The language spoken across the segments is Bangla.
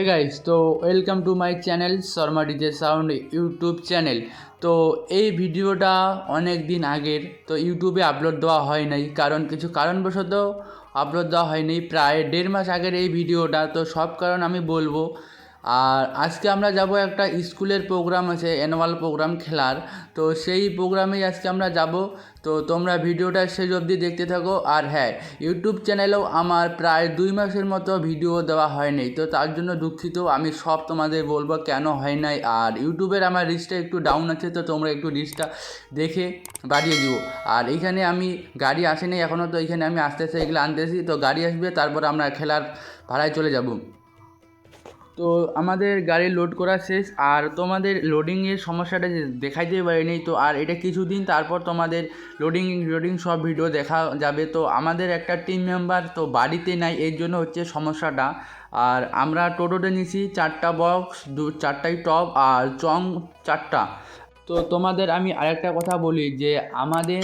হে গাইস তো welcome to my channel Sharma DJ sound YouTube channel তো এই ভিডিওটা অনেক দিন আগের, তো ইউটিউবে আপলোড দেওয়া হয় নাই। কারণ কিছু কারণবশত আপলোড দেওয়া হয়নি প্রায় দেড় মাস আগের এই ভিডিওটা, তো সব কারণ আমি বলব। আর আজকে আমরা যাব একটা স্কুলের প্রোগ্রাম আছে অ্যানুয়াল প্রোগ্রাম খেলার। তো সেই প্রোগ্রামেই আজকে আমরা যাব। তো তোমরা ভিডিওটা শেষ অবধি দেখতে থাকো। আর হ্যাঁ ইউটিউব চ্যানেলেও আমার প্রায় দুই মাসের মতো ভিডিও দেওয়া হয়নি তো তার জন্য দুঃখিত। আমি সব তোমাদের বলব কেন হয় নাই। আর ইউটিউবের আমার রিচটা একটু ডাউন আছে, তো তোমরা একটু রিচটা দেখে বাড়িয়ে দিও। আর এইখানে আমি গাড়ি আসেনি এখনও তো এইখানে আমি আস্তে আস্তে এগুলো আনতেছি। তো গাড়ি আসবে, তারপর আমরা খেলার ভাড়ায় চলে যাব। তো আমাদের গাড়ি লোড করা শেষ, আর তোমাদের লোডিংয়ের সমস্যাটা দেখাইতে পারিনি, তো আর এটা কিছুদিন তারপর তোমাদের লোডিং লোডিং সব ভিডিও দেখা যাবে। তো আমাদের একটা টিম মেম্বার তো বাড়িতে নাই, এর জন্য হচ্ছে সমস্যাটা। আর আমরা টোটোতে নিছি, চারটা বক্স দু, চারটাই টপ আর চং চারটা। তো তোমাদের আমি আরেকটা কথা বলি যে আমাদের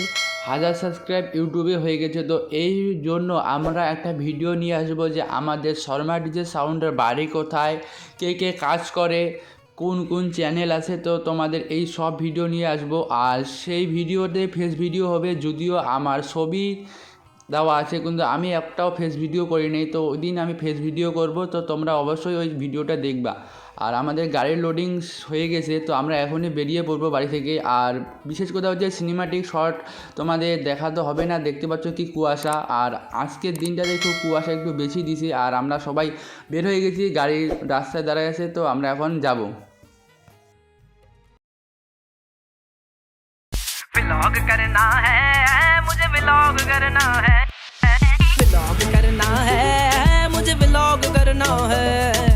হাজার সাবস্ক্রাইব ইউটিউবে হয়ে গেছে। তো এই জন্য আমরা একটা ভিডিও নিয়ে আসব যে আমাদের শর্মা ডিজে সাউন্ডের বাড়ি কোথায়, কে কে কাজ করে, কোন কোন চ্যানেল আছে। তো তোমাদের এই সব ভিডিও নিয়ে আসব। আর সেই ভিডিওতে ফেস ভিডিও হবে, যদিও আমার ছবি দেওয়া আছে, কিন্তু আমি একটাও ফেস ভিডিও করি নাই। তো ওই দিন আমি ফেস ভিডিও করব, তো তোমরা অবশ্যই ওই ভিডিওটা দেখবা। আর আমাদের গাড়ির লোডিং হয়ে গেছে, তো আমরা এখনই বেরিয়ে পড়ব বাড়ি থেকে। আর বিশেষ কথা হচ্ছে সিনেমাটিক শর্ট তোমাদের দেখা তো হবে না, দেখতে পাচ্ছ কি কুয়াশা। আর আজকের দিনটাতে একটু কুয়াশা একটু বেশি দিছে, আর আমরা সবাই বের হয়ে গেছি গাড়ির রাস্তায় দাঁড়ায় আছে, তো আমরা এখন যাব। ব্লগ করনা হ্যাঁ व्लॉग करना है। व्लॉग करना है मुझे व्लॉग करना है।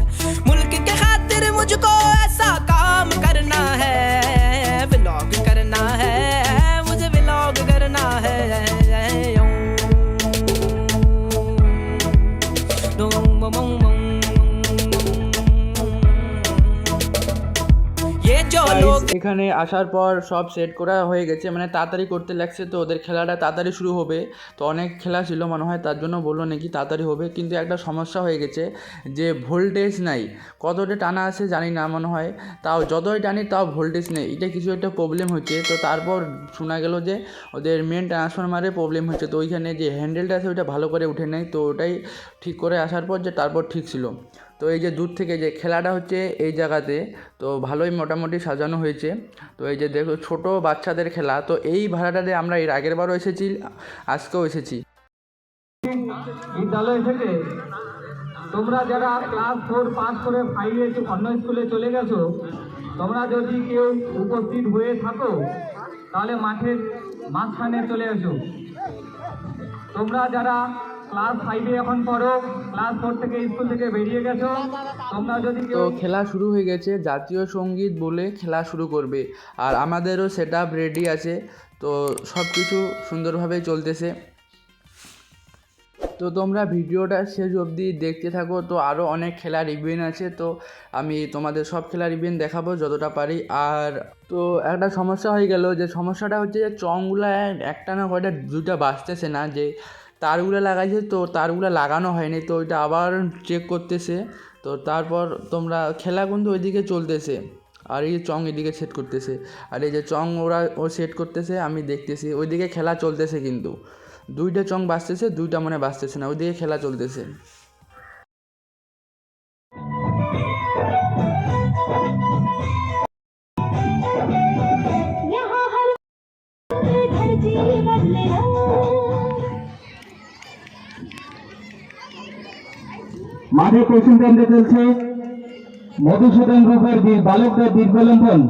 এখানে আসার পর সব সেট করা হয়ে গেছে। মানে তাড়াতাড়ি করতে লাগছে তো ওদের খেলাটা তাড়াতাড়ি শুরু হবে। তো অনেক খেলা ছিল মনে হয়, তার জন্য বলল নাকি তাড়াতাড়ি হবে। কিন্তু একটা সমস্যা হয়ে গেছে যে ভোল্টেজ নাই। কতটা টানা আছে জানি না মনে হয়। তাও যতই টানি তাও ভোল্টেজ নেই। এটা কিছু একটা প্রবলেম হচ্ছে। তো তারপর শোনা গেল যে ওদের মেন ট্রান্সফরমারে প্রবলেম হচ্ছে। তো ওইখানে যে হ্যান্ডেলটা আছে ওইটা ভালো করে উঠে নেয় তো ওটাই ঠিক করে আসার পর যে তারপর ঠিক ছিল। তো এই যে দূর থেকে যে খেলাটা হচ্ছে এই জায়গাতে, তো ভালোই মোটামুটি সাজানো হয়েছে। তো এই যে দেখো ছোট বাচ্চাদের খেলা, তো এই ভাড়াটাতে আমরা এর আগের বারও এসেছি, আজকেও এসেছি। বিদ্যালয় থেকে তোমরা যারা ক্লাস ফোর পাস করে ফাইভে অন্য স্কুলে চলে গেছো, তোমরা যদি কেউ উপস্থিত হয়ে থাকো, তাহলে মাঠের মাঝখানে চলে এসো। তোমরা যারা ক্লাস ফাইভে এখন পড়ো। ক্লাস ফোর থেকে স্কুল থেকে বেরিয়ে গেছো। তোমরা যদি তো খেলা শুরু হয়ে গেছে জাতীয় সংগীত বলে খেলা শুরু করবে। আর আমাদেরও সেট আপ রেডি আছে। তো সব কিছু সুন্দরভাবে চলতেছে। তো তোমরা ভিডিওটা শেষ অবধি দেখতে থাকো। তো আরও অনেক খেলার ইভেন্ট আছে। তো আমি তোমাদের সব খেলার ইভেন্ট দেখাবো যতটা পারি। আর তো একটা সমস্যা হয়ে গেল যে সমস্যাটা হচ্ছে যে চংগুলা একটা না কয়টা দুটা বাঁচতেছে না যে তারগুলো লাগাইছে, তো তারগুলো লাগানো হয়নি, তো ওইটা আবার চেক করতেছে। তো তারপর তোমরা খেলা কিন্তু ওইদিকে চলতেছে, আর এই চং এদিকে সেট করতেছে। আর এই যে চং ওরা ও সেট করতেছে, আমি দেখতেছি, ওইদিকে খেলা চলতেছে কিন্তু। দুইটা চং বাঁচতেছে দুইটা মনে বাঁচতেছে না, ওইদিকে খেলা চলতেছে। মাঠে কৌশিনচন্দ্র চলছে। মধুসূদন গ্রুপের বালকদের দীর্ঘলম্বন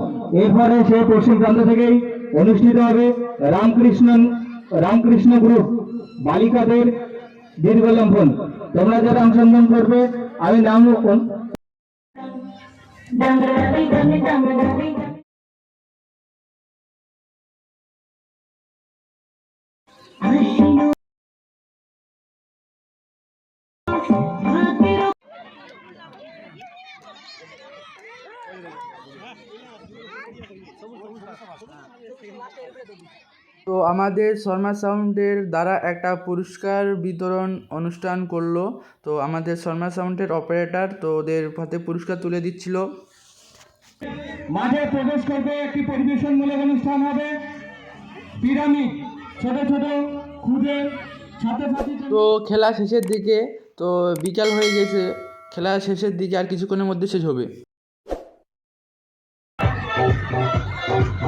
এরপরে সে পশ্চিম প্রান্ত থেকেই অনুষ্ঠিত হবে রামকৃষ্ণ রামকৃষ্ণ গ্রুপ বালিকাদের দীর্ঘলম্বন তোমরা যারা অংশগ্রহণ করবে, আমি নাম তো আমাদের শর্মা সাউন্ডের দ্বারা একটা পুরস্কার বিতরণ অনুষ্ঠান করল। তো আমাদের শর্মা সাউন্ডের অপারেটর তো ওদের হাতে পুরস্কার তুলে দিচ্ছিল। মাঠে প্রবেশ করবে একটি পরিবেশনমূলক অনুষ্ঠান হবে। পিরামিড ছোট ছোট খুদে তো খেলা শেষের দিকে তো বিকাল হয়ে গেছে খেলা শেষের দিকে আর কিছুক্ষণের মধ্যে শেষ হবে।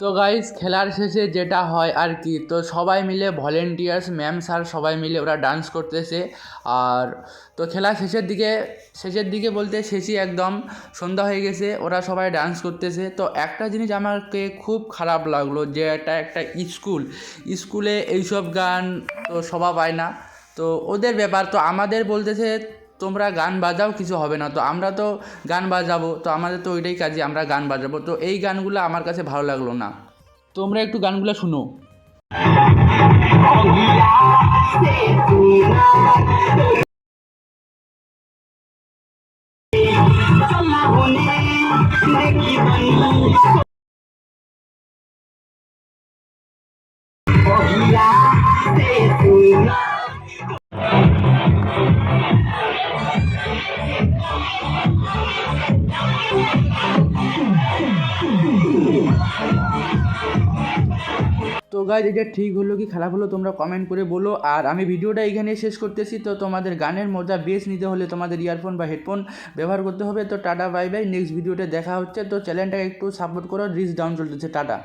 তো গাইস খেলার শেষে যেটা হয় আর কি, তো সবাই মিলে ভলেন্টিয়ার্স ম্যাম স্যার সবাই মিলে ওরা ডান্স করতেছে। আর তো খেলা শেষের দিকে শেষের দিকে বলতে শেষই একদম, সন্ধ্যা হয়ে গেছে, ওরা সবাই ডান্স করতেছে। তো একটা জিনিস আমাকে খুব খারাপ লাগল যে এটা একটা স্কুল স্কুলে এইসব গান তো শোভা পায় না। তো ওদের ব্যাপার, তো আমাদের বলতেছে তোমরা গান বাজাও, কিছু হবে না। তো আমরা তো গান বাজাবো, তো আমাদের তো ওইটাই কাজে আমরা গান বাজাবো। তো এই গানগুলো আমার কাছে ভালো লাগল না। তোমরা একটু গানগুলো শুনো। গাইজ এটা ঠিক হলো কি খারাপ হলো তোমরা কমেন্ট করে বলো। আর আমি ভিডিওটা এখানে শেষ করতেছি, তো তোমাদের গানের মজা বেশ নিতে হলে তোমাদের ইয়ারফোন বা হেডফোন ব্যবহার করতে হবে। তো টাটা বাই বাই নেক্সট ভিডিওতে দেখা হচ্ছে। তো চ্যানেলটাকে একটু সাপোর্ট করো রিচ ডাউন চলতেছে, টাটা।